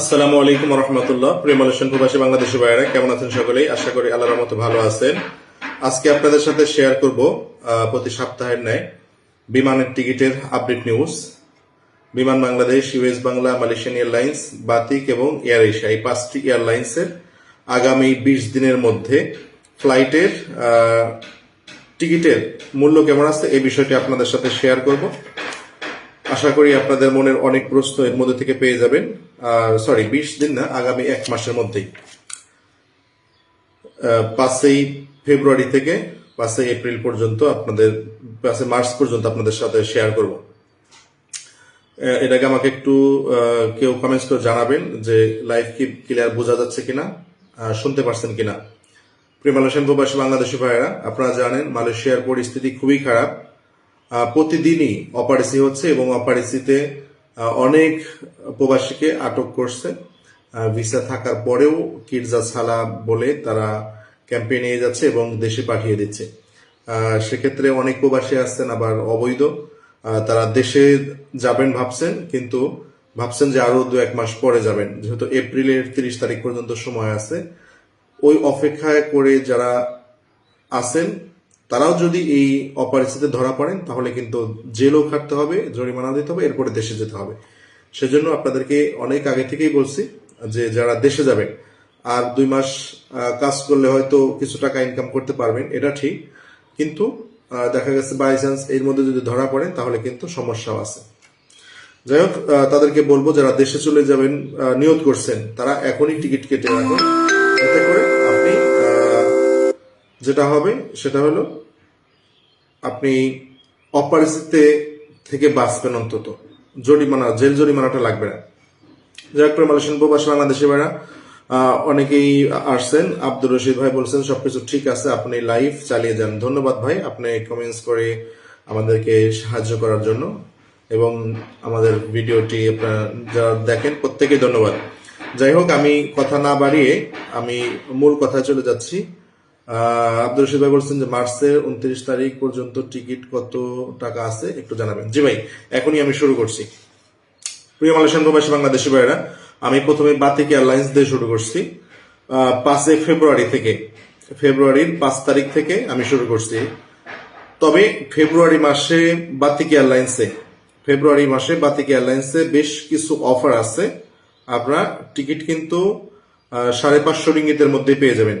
আসসালামু আলাইকুম রহমতুল্লাহ। প্রেমালেশন প্রবাসী বাংলাদেশি ভাইয়েরা, কেমন আছেন সকলেই? আশা করি আল্লাহর মতো ভালো আছেন। আজকে আপনাদের সাথে শেয়ার করব প্রতি সপ্তাহের ন্যায় বিমানের টিকিটের update news Biman Bangladesh US Bangla, Malaysian airlines, Batik এবং এয়ার এশিয়া, এই পাঁচটি এয়ারলাইন্সের আগামী বিশ দিনের মধ্যে ফ্লাইটের টিকিটের মূল্য কেমন আছে, এই বিষয়টি আপনাদের সাথে শেয়ার করব। আশা করি আপনাদের মনের অনেক প্রশ্ন এর মধ্যে থেকে পেয়ে যাবেন। আর সরি বিশ দিন না, আগামী এক মাসের মধ্যেই। পাঁচই ফেব্রুয়ারি থেকে পাঁচই এপ্রিল পর্যন্ত আপনাদের, পাঁচই মার্চ পর্যন্ত আপনাদের সাথে শেয়ার করব। এটাকে আমাকে একটু কেউ কমেন্টস করে জানাবেন যে লাইভ কি ক্লিয়ার বোঝা যাচ্ছে কিনা শুনতে পারছেন কিনা। প্রিয় মালয়েশিয়ান প্রবাসী বাংলাদেশি ভাইয়েরা, আপনারা জানেন মালয়েশিয়ার পরিস্থিতি খুবই খারাপ। প্রতিদিনই অপারেসি হচ্ছে এবং অপারেসিতে অনেক প্রবাসীকে আটক করছে। ভিসা থাকার পরেও কিরজা ছালা বলে তারা ক্যাম্পে নিয়ে যাচ্ছে এবং দেশে পাঠিয়ে দিচ্ছে। সেক্ষেত্রে অনেক প্রবাসী আসছেন, আবার অবৈধ। তারা দেশে যাবেন ভাবছেন, কিন্তু ভাবছেন যে আরও দু এক মাস পরে যাবেন। যেহেতু এপ্রিলের তিরিশ তারিখ পর্যন্ত সময় আছে, ওই অপেক্ষায় করে যারা আছেন তারাও যদি এই অপারেশনে ধরা পড়েন, তাহলে কিন্তু জেলও খাটতে হবে জরিমানা দিতে হবে, এরপরে দেশে যেতে হবে। সেজন্য আপনাদেরকে অনেক আগে থেকেই বলছি যে যারা দেশে যাবেন, আর দুই মাস কাজ করলে হয়তো কিছু টাকা ইনকাম করতে পারবেন, এটা ঠিক। কিন্তু দেখা গেছে বাই চান্স এর মধ্যে যদি ধরা পড়েন, তাহলে কিন্তু সমস্যাও আছে। যাই হোক তাদেরকে বলব, যারা দেশে চলে যাবেন নিয়ত করছেন, তারা এখনই টিকিট কেটে রাখুন। এতে করে আপনি যেটা হবে, সেটা হলো আপনি অপারেশিতে থেকে বাঁচবেন অন্তত। জরিমানা, জেল জরিমানাটা লাগবে না। যাই হোক মালয়েশিয়ান প্রবাসী বাংলাদেশি ভাইরা অনেকেই আসছেন। আব্দুর রশিদ ভাই বলছেন, সবকিছু ঠিক আছে, আপনি লাইভ চালিয়ে যান। ধন্যবাদ ভাই, আপনি কমেন্টস করে আমাদেরকে সাহায্য করার জন্য। এবং আমাদের ভিডিওটি আপনারা যারা দেখেন প্রত্যেকে ধন্যবাদ। যাই হোক, আমি কথা না বাড়িয়ে আমি মূল কথা চলে যাচ্ছি। আহ, আব্দুর রশিদ ভাই বলছেন যে মার্চের উনত্রিশ তারিখ পর্যন্ত টিকিট কত টাকা আছে একটু জানাবেন। জি ভাই এখনই আমি শুরু করছি। প্রিয় মালয়েশিয়ান প্রবাসী বাংলাদেশি ভাইরা আমি প্রথমে বাতিক এয়ারলাইন্স দিয়ে শুরু করছি। পাঁচই ফেব্রুয়ারি থেকে ফেব্রুয়ারির পাঁচ তারিখ থেকে আমি শুরু করছি। তবে ফেব্রুয়ারি মাসে বাতিক এয়ারলাইন্সে ফেব্রুয়ারি মাসে বাতিক এয়ারলাইন্সে বেশ কিছু অফার আছে। আপনারা টিকিট কিন্তু সাড়ে পাঁচশো রিঙ্গিতের মধ্যে পেয়ে যাবেন।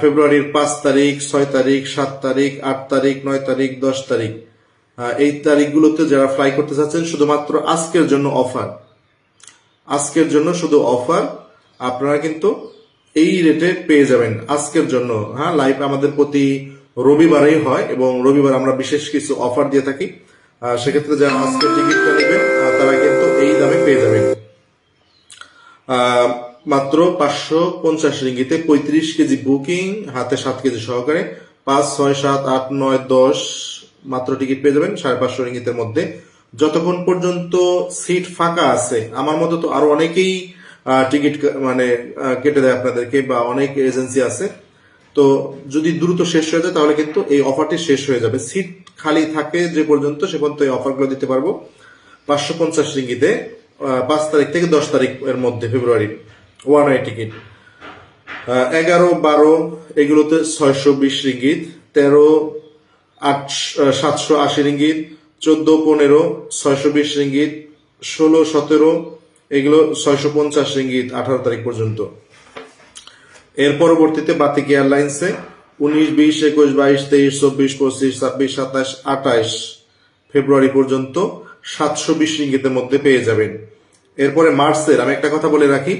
ফেব্রুয়ারির পাঁচ তারিখ, ছয় তারিখ, সাত তারিখ, আট তারিখ, নয় তারিখ, দশ তারিখ। এই তারিখগুলোতে যারা ফ্লাই করতে চাচ্ছেন শুধুমাত্র আজকের জন্য অফার আজকের জন্য শুধু অফার আপনারা কিন্তু এই রেটে পেয়ে যাবেন আজকের জন্য। হ্যাঁ লাইভ আমাদের প্রতি রবিবারেই হয় এবং রবিবার আমরা বিশেষ কিছু অফার দিয়ে থাকি। সেক্ষেত্রে যারা আজকের টিকিটটা নেবেন তারা কিন্তু এই দামে পেয়ে যাবেন। মাত্র পাঁচশো পঞ্চাশ রিঙ্গিতে পঁয়ত্রিশ কেজি বুকিং, হাতে সাত কেজি সহকারে। পাঁচ, ছয়, সাত, আট, নয়, দশ মাত্র টিকিট পেয়ে যাবেন, সাড়ে পাঁচশো রিঙ্গিতের মধ্যে। যতক্ষণ পর্যন্ত সিট ফাঁকা আছে, আমার মতো তো আরও অনেকেই টিকিট মানে কেটে দেয় আপনাদেরকে বা অনেক এজেন্সি আছে। তো যদি দ্রুত শেষ হয়ে যায়, তাহলে কিন্তু এই অফারটি শেষ হয়ে যাবে। সিট খালি থাকে যে পর্যন্ত, সে পর্যন্ত এই অফারগুলো দিতে পারব। পাঁচশো পঞ্চাশ রিঙ্গিতে পাঁচ তারিখ থেকে দশ তারিখ এর মধ্যে, ফেব্রুয়ারি। ওয়ান ওয়ে টিকিট এগারো, বারো, এগুলোতে ছয়শো বিশ রিঙ্গিত, তেরো, আট সাতশো আশি রিঙ্গিত, চোদ্দ, পনেরো, ছয়শো বিশ রিঙ্গিত, ষোলো, সতেরো, এগুলো ছয়শো পঞ্চাশ রিঙ্গিত আঠারো তারিখ পর্যন্ত। এর পরবর্তীতে বাতিক এয়ারলাইন্সে উনিশ, বিশ, একুশ, বাইশ, তেইশ, চব্বিশ, পঁচিশ, ছাব্বিশ, সাতাশ আঠাইশ ফেব্রুয়ারি পর্যন্ত সাতশো বিশ রিঙ্গিতের মধ্যে পেয়ে যাবেন। এরপরে মার্চের, আমি একটা কথা বলে রাখি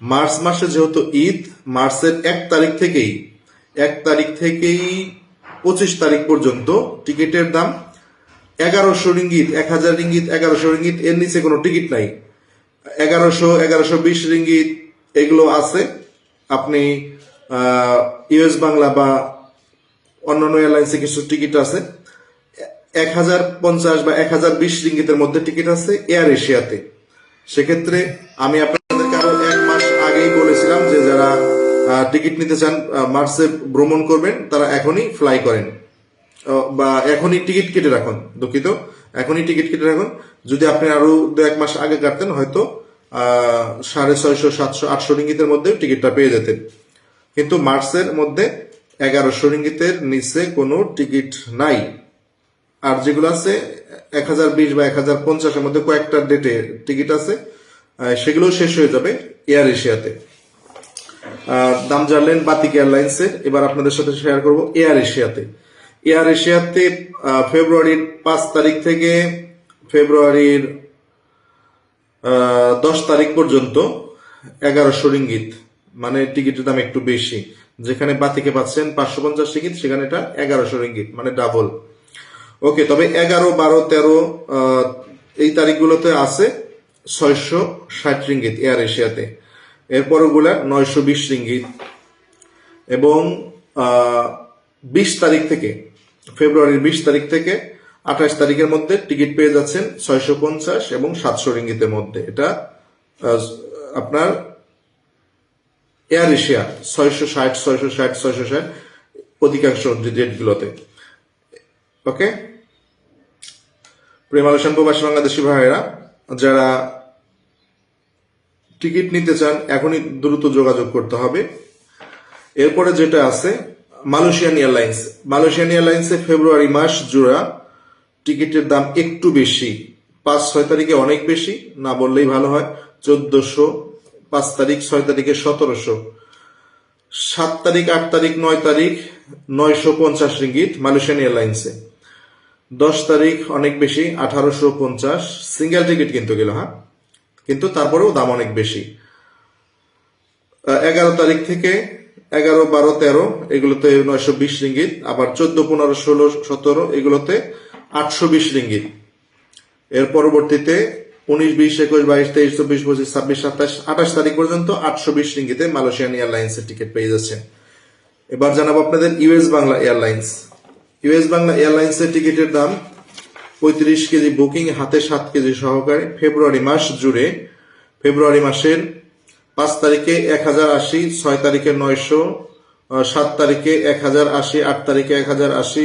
মার্চ মাসে যেহেতু ঈদ, মার্চের এক তারিখ থেকেই, এক তারিখ থেকেই পঁচিশ তারিখ পর্যন্ত টিকিটের দাম এগারোশো রিঙ্গিত, এক হাজার রিঙ্গিত, এগারোশো রিঙ্গিত, এর নিচে কোনো টিকিট নাই। এগারোশো এগারোশো বিশ রিঙ্গিত এগুলো আছে। আপনি ইউএস বাংলা বা অন্যান্য এয়ারলাইন্সে কিছু টিকিট আছে। এক হাজার পঞ্চাশ বা এক হাজার বিশ রিঙ্গিতের মধ্যে টিকিট আছে এয়ার এশিয়াতে। সেক্ষেত্রে আমি আপনাদেরকে বলেছিলাম যে যারা টিকিট নিতে চান মার্চে ভ্রমণ করবেন, তারা এখনই ফ্লাই করেন। বা এখনই টিকিট কেটে রাখুন, দুঃখিত। এখনই টিকিট কেটে রাখুন। যদি আপনি আরও দু এক মাস আগে কাটতেন, হয়তো সাড়ে ছয়শো, সাতশো, আটশো রিঙ্গিতের মধ্যে টিকিটটা পেয়ে যেতেন। কিন্তু মার্চের মধ্যে এগারোশো রিঙ্গিতের নিচে কোনো টিকিট নাই। আর যেগুলো আছে, এক হাজার বিশ বা এক হাজার পঞ্চাশের মধ্যে কয়েকটা ডেটে টিকিট আছে সেগুলো শেষ হয়ে যাবে এয়ার এশিয়াতে। দাম জানলেন বাতিক এয়ারলাইন্সের এবার আপনাদের সাথে শেয়ার করব এয়ার এশিয়াতে এয়ার এশিয়াতে ফেব্রুয়ারির পাঁচ তারিখ থেকে ফেব্রুয়ারির দশ তারিখ পর্যন্ত এগারোশো রিঙ্গিত। মানে টিকিটের দাম একটু বেশি। যেখানে বাতিকে পাচ্ছেন পাঁচশো পঞ্চাশ টিকিট, সেখানে এটা এগারোশো রিঙ্গিত মানে ডাবল ওকে তবে এগারো, বারো, তেরো এই তারিখগুলোতে আছে ছয়শো ষাট রিঙ্গিত এয়ার এশিয়াতে এরপরগুলা নয়শো বিশ রিঙ্গিত। এবং বিশ তারিখ থেকে, ফেব্রুয়ারির বিশ তারিখ থেকে আঠাশ তারিখের মধ্যে টিকিট পেয়ে যাচ্ছেন ছয়শো পঞ্চাশ এবং সাতশো রিঙ্গিতের মধ্যে। এটা আপনার এয়ার এশিয়া, ছয়শো ষাট ছয়শো ষাট ছয়শো ষাট অধিকাংশ ডেটগুলোতে। ওকে? প্রেমালসান প্রবাসী বাংলাদেশি ভাইয়েরা, যারা টিকিট নিতে চান, এখনই দ্রুত যোগাযোগ করতে হবে। এরপরে যেটা আছে, মালয়েশিয়ান এয়ারলাইন্স। মালয়েশিয়ান এয়ারলাইন্সে ফেব্রুয়ারি মাস জোড়া টিকিটের দাম একটু বেশি। পাঁচ, ছয় তারিখে অনেক বেশি, না বললেই ভালো হয়, চোদ্দশো, পাঁচ তারিখ, ছয় তারিখে সতেরোশো। সাত তারিখ, আট তারিখ, নয় তারিখ, নয়শো পঞ্চাশ রিঙ্গিত মালয়েশিয়ান এয়ারলাইন্সে। দশ তারিখ অনেক বেশি, আঠারোশো পঞ্চাশ। সিঙ্গেল টিকিট কিন্তু গেল হ্যাঁ? কিন্তু তারপরেও দাম অনেক বেশি। এগারো তারিখ থেকে এগারো, বারো, তেরো, এগুলোতে নয়শো বিশ রিঙ্গিত, আবার চোদ্দ, পনেরো, ষোলো, সতেরো, এগুলোতে আটশো বিশ রিঙ্গিত। এর পরবর্তীতে উনিশ, বিশ, একুশ, বাইশ, তেইশ, চব্বিশ, পঁচিশ, ছাব্বিশ, সাতাশ, আঠাশ তারিখ পর্যন্ত আটশো বিশ রিঙ্গিতে মালয়েশিয়ান এয়ারলাইন্সের টিকিট পেয়ে যাচ্ছেন। এবার জানাব আপনাদের US Bangla airlines. US Bangla এয়ারলাইন্সের টিকিটের দাম পঁয়ত্রিশ কেজি বুকিং হাতে সাত কেজি সহকারে ফেব্রুয়ারি মাস জুড়ে, ফেব্রুয়ারি মাসের পাঁচ তারিখে এক হাজার আশি, ছয় তারিখে নয়শো সাত তারিখে এক হাজার আশি, আট তারিখে এক হাজার আশি,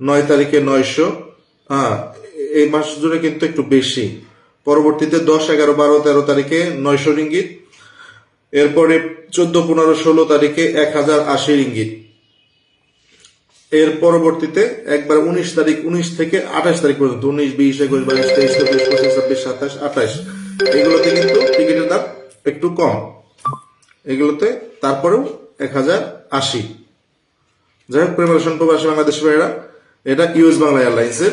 নয় তারিখে নয়শো। হ্যাঁ এই মাস জুড়ে কিন্তু একটু বেশি। পরবর্তীতে দশ, এগারো, বারো, তেরো তারিখে নয়শো রিঙ্গিত। এরপরে চোদ্দ, পনেরো, ষোলো তারিখে এক হাজার আশি রিঙ্গিত। এর পরবর্তীতে একবার উনিশ তারিখ, উনিশ থেকে আঠাশ তারিখ পর্যন্ত, উনিশ, বিশ, একুশ, বাইশ, তেইশ, চব্বিশ, পঁচিশ, ছাব্বিশ, সাতাশ, আঠাশ, এগুলোতে কিন্তু টিকিটের দাম একটু কম। এগুলোতে তারপরেও এক হাজার আশি। যাই হোক প্রেমারেশন প্রবাসী বাংলাদেশ ভাইয়েরা, এটা ইউএস বাংলা এয়ারলাইন্সের,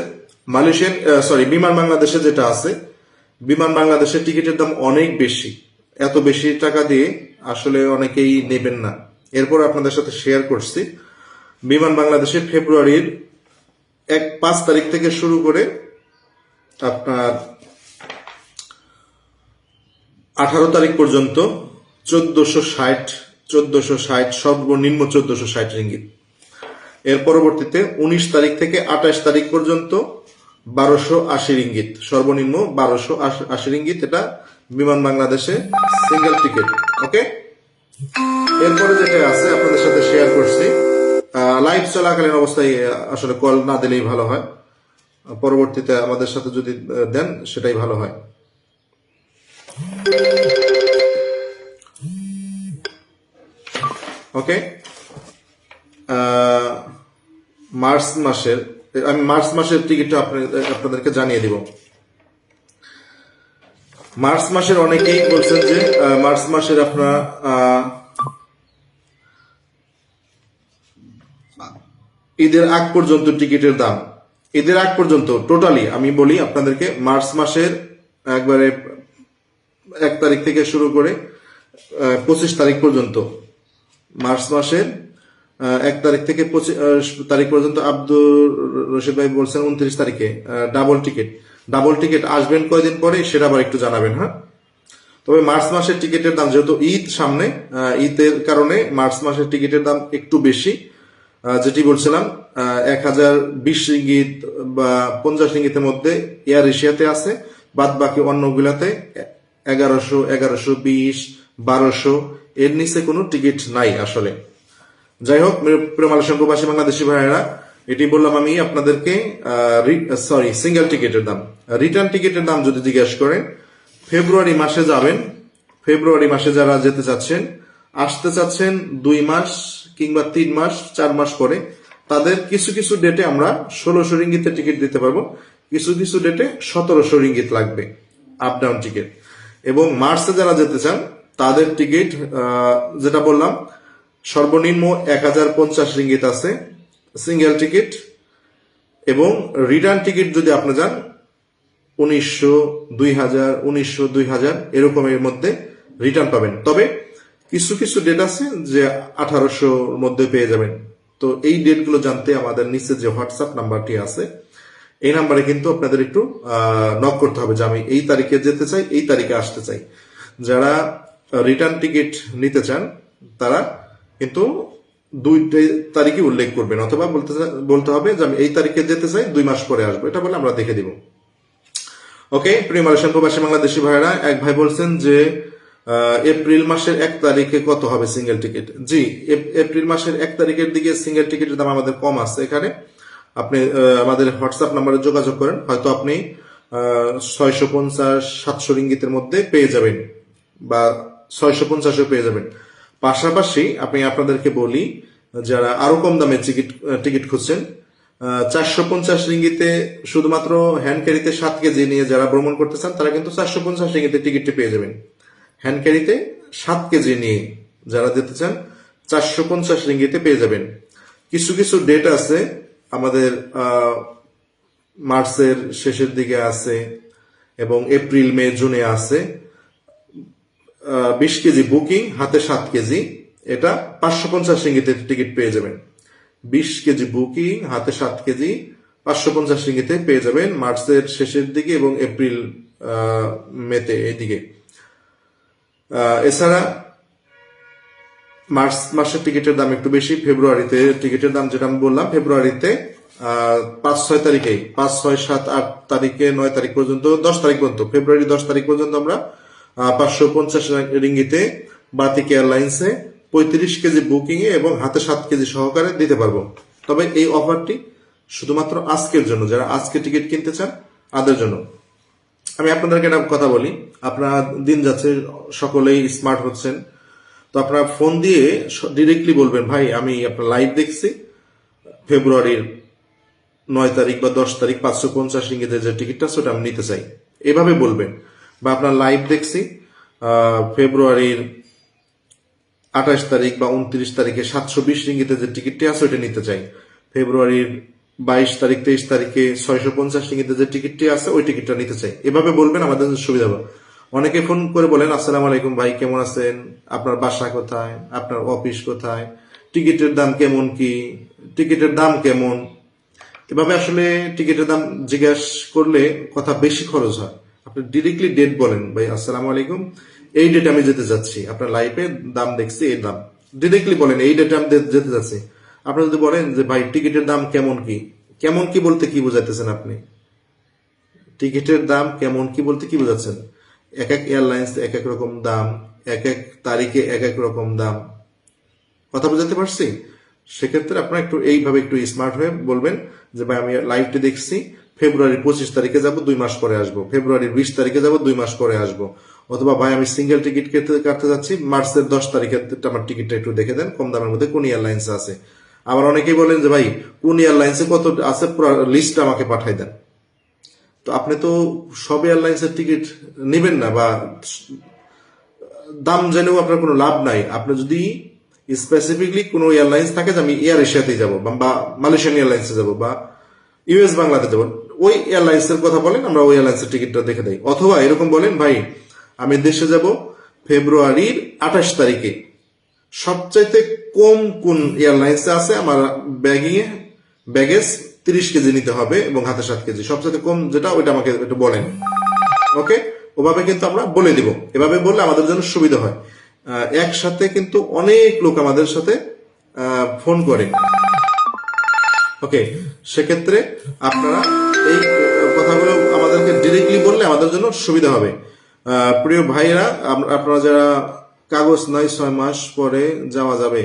মালয়েশিয়ান সরি বিমান বাংলাদেশে যেটা আছে, বিমান বাংলাদেশের টিকিটের দাম অনেক বেশি। এত বেশি টাকা দিয়ে আসলে অনেকেই নেবেন না। এরপর আপনাদের সাথে শেয়ার করছি। বিমান বাংলাদেশের ফেব্রুয়ারির এক পাঁচ তারিখ থেকে শুরু করে আপনার আঠারো তারিখ পর্যন্ত চোদ্দশো ষাট চোদ্দশো ষাট, সর্বনিম্ন চোদ্দশো ষাট রিঙ্গিত। এর পরবর্তীতে উনিশ তারিখ থেকে আঠাশ তারিখ পর্যন্ত বারোশো আশি রিঙ্গিত। সর্বনিম্ন বারোশো আশি রিঙ্গিত এটা বিমান বাংলাদেশে সিঙ্গেল টিকিট ওকে এরপরে যেটা আছে আপনাদের সাথে শেয়ার করছি। লাইভ চলাকালীন অবস্থায় আসলে কল না দিলেই ভালো হয়। পরবর্তীতে আমাদের সাথে যদি দেন, সেটাই ভালো হয়। ওকে মার্চ মাসের, আমি মার্চ মাসের টিকিটটা আপনাদের- আপনাদেরকে জানিয়ে দিব। মার্চ মাসের অনেকেই বলছেন যে মার্চ মাসের আপনারা ঈদের আগ পর্যন্ত টিকিটের দাম। ঈদের আগ পর্যন্ত টোটালি আমি বলি আপনাদেরকে মার্চ মাসের একবারে এক তারিখ থেকে শুরু করে পঁচিশ তারিখ পর্যন্ত। মার্চ মাসের এক তারিখ থেকে পঁচিশ তারিখ পর্যন্ত আব্দুর রশিদ ভাই বলছেন উনত্রিশ তারিখে ডাবল টিকিট। ডাবল টিকিট আসবেন কয়দিন পরে সেটা আবার একটু জানাবেন হ্যাঁ? তবে মার্চ মাসের টিকিটের দাম, যেহেতু ঈদ সামনে ঈদের কারণে মার্চ মাসের টিকিটের দাম একটু বেশি যেটি বলছিলাম এক হাজার বিশ রিঙ্গিত বা পঞ্চাশ রিঙ্গিতের মধ্যে এয়ার এশিয়াতে আছে, বাদ বাকি অন্যগুলাতে এগারোশো এগারোশো বিশ, বারোশো, এর নিচে কোনো টিকিট নাই আসলে। যাই হোক প্রেমালসন প্রবাসী বাংলাদেশি ভাইয়েরা, এটি বললাম আমি আপনাদেরকে সরি সিঙ্গেল টিকিটের দাম। রিটার্ন টিকিটের দাম যদি জিজ্ঞাসা করেন, ফেব্রুয়ারি মাসে যাবেন, ফেব্রুয়ারি মাসে যারা যেতে চাচ্ছেন, আসতে চাচ্ছেন দুই মাস কিংবা তিন মাস, চার মাস পরে তাদের কিছু কিছু ডেটে আমরা ষোলোশো রিঙ্গিতে টিকিট দিতে পারব। কিছু কিছু ডেটে সতেরোশো রিঙ্গিত লাগবে আপ ডাউন টিকিট এবং মার্চে যারা যেতে চান, তাদের টিকিট যেটা বললাম, সর্বনিম্ন এক হাজার পঞ্চাশ রিঙ্গিত আছে সিঙ্গেল টিকিট এবং রিটার্ন টিকিট যদি আপনি যান, উনিশশো দুই হাজার, উনিশশো দুই হাজার, এরকমের মধ্যে রিটার্ন পাবেন। তবে কিছু কিছু ডেট আছে যে আঠারোশোর মধ্যে পেয়ে যাবেন। তো এই ডেটগুলো জানতে আমাদের নিচে যে হোয়াটসঅ্যাপ নাম্বারটি আছে, এই নাম্বারে কিন্তু আপনাদের একটু নক করতে হবে যে আমি এই তারিখে যেতে চাই, এই তারিখে আসতে চাই। যারা রিটার্ন টিকিট নিতে চান, তারা কিন্তু দুই তারিখে উল্লেখ করবেন। অথবা বলতে বলতে হবে যে আমি এই তারিখে যেতে চাই, দুই মাস পরে আসব। এটা বলে আমরা দেখে দিব। ওকে প্রিয় মালয়েশিয়ান প্রবাসী বাংলাদেশি ভাইরা এক ভাই বলছেন যে এপ্রিল মাসের এক তারিখে কত হবে সিঙ্গেল টিকিট জি, এপ- এপ্রিল মাসের এক তারিখের দিকে সিঙ্গেল টিকিটের দাম আমাদের কম আছে এখানে। আপনি আমাদের হোয়াটসঅ্যাপ নাম্বারে যোগাযোগ করেন, হয়তো আপনি ছয়শো পঞ্চাশ, সাতশো রিঙ্গিতের মধ্যে পেয়ে যাবেন বা ছয়শো পঞ্চাশও পেয়ে যাবেন। পাশাপাশি আমি আপনাদেরকে বলি, যারা আরও কম দামে টিকিট টিকিট খুঁজছেন চারশো পঞ্চাশ রিঙ্গিতে শুধুমাত্র হ্যান্ড ক্যারিতে সাত কেজি নিয়ে যারা ভ্রমণ করতে চান, তারা কিন্তু চারশো পঞ্চাশ রিঙ্গিতে টিকিটটি পেয়ে যাবেন। হ্যান্ড ক্যারিতে সাত কেজি নিয়ে যারা যেতে চান চারশো পঞ্চাশ রিঙ্গিতে পেয়ে যাবেন। কিছু কিছু ডেট আছে আমাদের মার্চের শেষের দিকে আছে এবং এপ্রিল মে জুনে আছে। বিশ কেজি বুকিং হাতে সাত কেজি। এটা পাঁচশো পঞ্চাশ রিঙ্গিতে টিকিট পেয়ে যাবেন। বিশ কেজি বুকিং হাতে সাত কেজি পাঁচশো পঞ্চাশ রিঙ্গিতে পেয়ে যাবেন মার্চের শেষের দিকে এবং এপ্রিল মেতে আহ, এছাড়া মার্চ মাসের টিকিটের দাম একটু বেশি, ফেব্রুয়ারিতে টিকিটের দাম যেটা আমি বললাম, ফেব্রুয়ারিতে পাঁচ, ছয় তারিখে, পাঁচ, ছয়, সাত, আট তারিখে, নয় তারিখ পর্যন্ত, দশ তারিখ পর্যন্ত, ফেব্রুয়ারি দশ তারিখ পর্যন্ত আমরা পাঁচশো পঞ্চাশ রিঙ্গিতে বাতিক এয়ারলাইন্সে পঁয়ত্রিশ কেজি বুকিং এ এবং হাতে সাত কেজি সহকারে দিতে পারব। তবে এই অফারটি শুধুমাত্র আজকের জন্য, যারা আজকে টিকিট কিনতে চান, তাদের জন্য। আমি আপনাদেরকে একটা কথা বলি। আপনারা দিন যাচ্ছে, সকলেই স্মার্ট হচ্ছেন। তো আপনারা ফোন দিয়ে ডিরেক্টলি বলবেন, ভাই, আমি আপনার লাইভ দেখছি। ফেব্রুয়ারির নয় তারিখ বা দশ তারিখ পাঁচশো পঞ্চাশ ইঙ্গিতের যে টিকিটটা সেটা আমি নিতে চাই। এভাবে বলবেন। বা আপনার লাইভ দেখছি ফেব্রুয়ারির আঠাশ তারিখ বা উনত্রিশ তারিখে সাতশো বিশ রিঙ্গিতে যে টিকিটটি আছে, ওইটা নিতে চাই। ফেব্রুয়ারির বাইশ তারিখ, তেইশ তারিখে ছয়শো পঞ্চাশ রিঙ্গিতে যে টিকিটটি আছে, ওই টিকিটটা নিতে চাই। এভাবে বলবেন, আমাদের সুবিধা হবে। অনেকে ফোন করে বলেন, আসসালাম আলাইকুম ভাই, কেমন আছেন? আপনার বাসা কোথায়? আপনার অফিস কোথায়? টিকিটের দাম কেমন কি? টিকিটের দাম কেমন? এভাবে আসলে টিকিটের দাম জিজ্ঞাসা করলে কথা বেশি খরচ হয়। আপনি ডিরেক্টলি ডেট বলেন, ভাই, আসসালামু আলাইকুম, এই ডেটে আমি যেতে যাচ্ছি। আপনার লাইফে দাম দেখছি, এই দাম। ডিরেক্টলি বলেন, এই ডেটে আমি যেতে যাচ্ছি। আপনি যদি বলেন যে, ভাই, টিকিটের দাম কেমন কি? কেমন কি বলতে কি বোঝাইতেছেন আপনি? টিকিটের দাম কেমন কি বলতে কি বোঝাচ্ছেন? এক এক এয়ারলাইন্স এক এক রকম দাম, এক এক তারিখে এক এক রকম দাম। কথা বোঝাতে পারছি? সেক্ষেত্রে আপনারা একটু এইভাবে একটু স্মার্ট হয়ে বলবেন যে, ভাই, আমি লাইভটি দেখছি, ফেব্রুয়ারি পঁচিশ তারিখে যাব, দুই মাস পরে আসব। ফেব্রুয়ারির বিশ তারিখে যাব, দুই মাস পরে আসব। অথবা, ভাই, আমি সিঙ্গেল টিকিট কেটে কাটতে যাচ্ছি, মার্চের দশ তারিখে আমার টিকিটটা একটু দেখে দেন, কম দামের মধ্যে কোন এয়ারলাইন্স আছে? আবার অনেকেই বলেন যে, ভাই, কোন এয়ারলাইন্সে কত আছে? পুরো লিস্ট আমাকে পাঠাই দেন। তো আপনি তো সব এয়ারলাইন্সের টিকিট নেবেন না বা দাম জেনেও আপনার কোনো লাভ নাই। আপনি যদি স্পেসিফিকলি কোনো এয়ারলাইন্স থাকে যে আমি এয়ার এশিয়াতে যাব বা মালয়েশিয়ান এয়ারলাইন্সে যাব বা ইউএস বাংলাতে যাব, ওই এয়ারলাইন্সের কথা বলেন, আমরা ওই এয়ারলাইন্সের টিকিটটা দেখে দেই। অথবা এরকম বলেন, ভাই, আমি দেশে যাব ফেব্রুয়ারির আঠাশ তারিখে। সবচাইতে কম কোন এয়ারলাইন্সে আছে, আমার ব্যাগিং এ, ব্যাগেজ তিরিশ কেজি নিতে হবে এবং হাতে সাত কেজি। সবচাইতে কম যেটা, ওইটা আমাকে একটু বলেন। ওকে? ওভাবে কিন্তু আমরা বলে দিব। এভাবে বললে আমাদের জন্য সুবিধা হয়। একসাথে কিন্তু অনেক লোক আমাদের সাথে ফোন করে। ওকে? সেক্ষেত্রে আপনারা এই কথাগুলো আমাদেরকে ডিরেক্টলি বললে আমাদের জন্য সুবিধা হবে। প্রিয় আম- আপনারা যারা কাগজ নাই ছয় মাস পরে যাওয়া যাবে।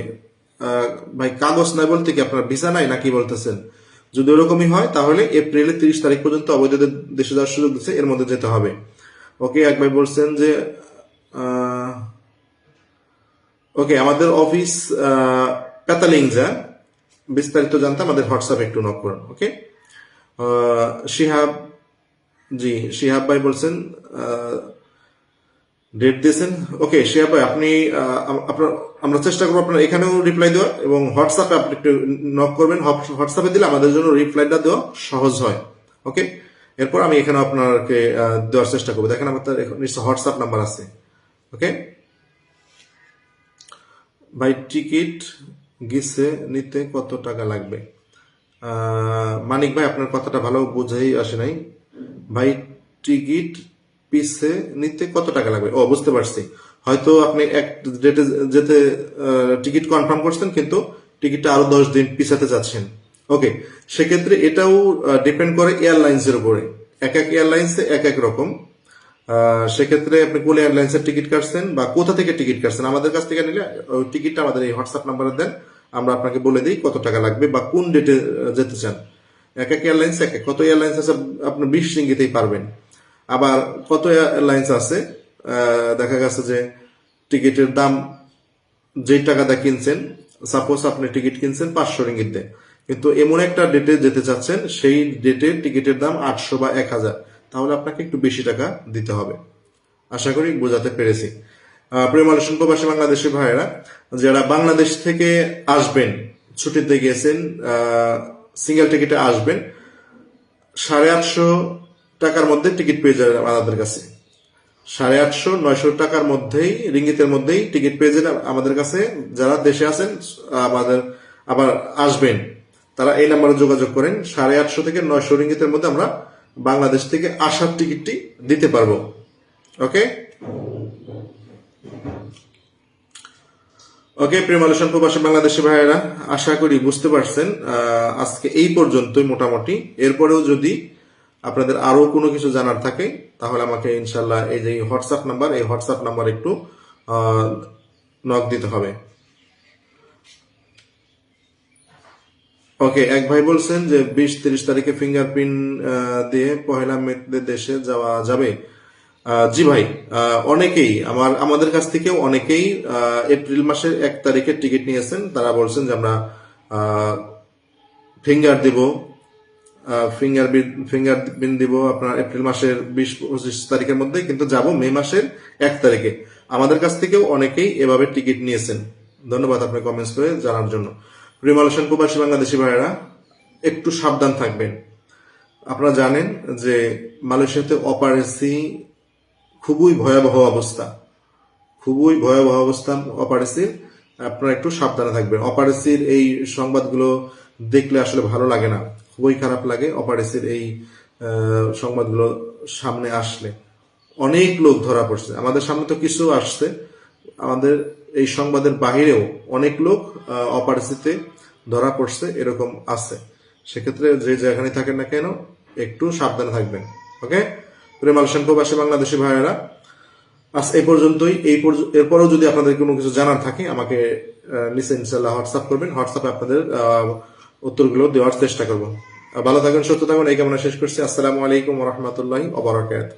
ভাই, কাগজ নাই বলতে কি আপনার ভিসা নাই নাকি বলতেছেন? যদি ওরকমই হয়, তাহলে এপ্রিলের তিরিশ তারিখ পর্যন্ত অবৈধ দেশে যাওয়ার সুযোগ দিচ্ছে এর মধ্যে যেতে হবে। ওকে, এক ভাই বলছেন যে ওকে, আমাদের অফিস প্যাতালিংজা বিস্তারিত জানতে আমাদের হোয়াটসঅ্যাপ একটু নক করুন, ওকে? শিহাব, জি, শিহাব ভাই বলছেন ডেট দিয়েছেন? ওকে শিহাব ভাই, আপনি আপনার, আমরা চেষ্টা করব আপনার এখানেও রিপ্লাই দেওয়ার এবং হোয়াটসঅ্যাপে আপনি একটু নক করবেন। হোয়াটসঅ্যাপে দিলে আমাদের জন্য রিপ্লাইটা দেওয়া সহজ হয়। ওকে এরপর আমি এখানে আপনাকে দেওয়ার চেষ্টা করব। দেখেন আমার নিশ্চয় হোয়াটসঅ্যাপ নাম্বার আছে। ওকে ভাই টিকিট গিসে নিতে কত টাকা লাগবে? মানিক ভাই, আপনার কথাটা ভালো বুঝাই আসে নাই। ভাই টিকিট পিসে নিতে কত টাকা লাগবে? ও, বুঝতে পারছি। হয়তো আপনি এক ডেটে যেতে টিকিট কনফার্ম করছেন, কিন্তু টিকিটটা আরও দশ দিন পিছাতে যাচ্ছেন ওকে সেক্ষেত্রে এটাও ডিপেন্ড করে এয়ারলাইন্সের উপরে। এক এক এয়ারলাইন্সে এক এক রকম। সেক্ষেত্রে আপনি কোন এয়ারলাইন্সের টিকিট কাটছেন বা কোথা থেকে টিকিট কাটছেন? আমাদের কাছ থেকে নিলে টিকিটটা আমাদের এই হোয়াটসঅ্যাপ নাম্বারে দেন। আমরা আপনাকে বলে দিই কত টাকা লাগবে বা কোন ডেটে যেতে চান। এক এক এয়ারলাইন্স এক এক। কত এয়ারলাইন্স আছে, আপনি বিশ রিঙ্গিতেই পারবেন। আবার কত এয়ারলাইন্স আছে? দেখা গেছে যে টিকিটের দাম যেই টাকাটা কিনছেন সাপোজ আপনি টিকিট কিনছেন পাঁচশো রিঙ্গিত, কিন্তু এমন একটা ডেটে যেতে চাচ্ছেন, সেই ডেটে টিকিটের দাম আটশো বা এক হাজার। তাহলে আপনাকে একটু বেশি টাকা দিতে হবে। আশা করি বোঝাতে পেরেছি। প্রিয় মালয়েশিয়ান প্রবাসী বাংলাদেশি ভাইয়েরা, যারা বাংলাদেশ থেকে আসবেন, ছুটিতে গিয়েছেন সিঙ্গেল টিকিটে আসবেন, সাড়ে আটশো টাকার মধ্যে টিকিট পেয়ে যাবেন আমাদের কাছে। সাড়ে আটশো, নয়শো টাকার মধ্যেই, রিঙ্গিতের মধ্যেই টিকিট পেয়ে যাবেন আমাদের কাছে। যারা দেশে আছেন, আমাদের, আবার আসবেন, তারা এই নাম্বারে যোগাযোগ করেন। সাড়ে আটশো থেকে নয়শো রিঙ্গিতের মধ্যে আমরা বাংলাদেশ থেকে আসার টিকিটটি দিতে পারব। ওকে? ওকে, প্রিয় মালয়েশিয়ান প্রবাসী বাংলাদেশি ভাইয়েরা, আশা করি বুঝতে পারছেন আজকে এই পর্যন্তই মোটামুটি। এরপরেও যদি আপনাদের আরও কোনো কিছু জানার থাকে, তাহলে আমাকে ইনশাল্লাহ এই যে হোয়াটসঅ্যাপ নাম্বার এই হোয়াটসঅ্যাপ নাম্বার একটু নক দিতে হবে। ওকে এক ভাই বলছেন যে বিশ তিরিশ তারিখে ফিঙ্গারপ্রিন্ট দিয়ে পহেলা মেতে দেশে যাওয়া যাবে। জি ভাই অনেকেই, আমার, আমাদের কাছ থেকেও অনেকেই এপ্রিল মাসের এক তারিখে টিকিট নিয়েছেন। তারা বলছেন যে আমরা ফিঙ্গার দিব। ফিঙ্গার ফিঙ্গার পিন দিব আপনার এপ্রিল মাসের বিশ, পঁচিশ তারিখের মধ্যে, কিন্তু যাব মে মাসের এক তারিখে। আমাদের কাছ থেকেও অনেকেই এভাবে টিকিট নিয়েছেন। ধন্যবাদ আপনি কমেন্টস করে জানার জন্য। প্রিয় মালয়েশিয়ান প্রবাসী বাংলাদেশি ভাইয়েরা, একটু সাবধান থাকবেন। আপনারা জানেন যে মালয়েশিয়াতে অপারেসি খুবই ভয়াবহ অবস্থা। খুবই ভয়াবহ অবস্থা অপারেসির আপনারা একটু সাবধানে থাকবেন। অপারেসির এই সংবাদগুলো দেখলে আসলে ভালো লাগে না। খুবই খারাপ লাগে অপারেসির এই সংবাদগুলো সামনে আসলে। অনেক লোক ধরা পড়ছে। আমাদের সামনে তো কিছু আসছে। আমাদের এই সংবাদের বাহিরেও অনেক লোক অপারেসিতে ধরা পড়ছে, এরকম আছে। সেক্ষেত্রে যে যেখানে থাকেন না কেন, একটু সাবধানে থাকবেন। ওকে? প্রেম আলসান প্রবাসী বাংলাদেশি ভাইয়েরা, আজ এই পর্যন্তই। এই এরপরেও যদি আপনাদের কোনো কিছু জানার থাকে, আমাকে নিচে ইনশাল্লাহ হোয়াটসঅ্যাপ করবেন। হোয়াটসঅ্যাপে আপনাদের উত্তরগুলো দেওয়ার চেষ্টা করব। ভালো থাকুন, সুস্থ থাকুন। এই কামনা শেষ করছি। আসসালামু আলাইকুম রহমতুল্লাহ ওবরাকাত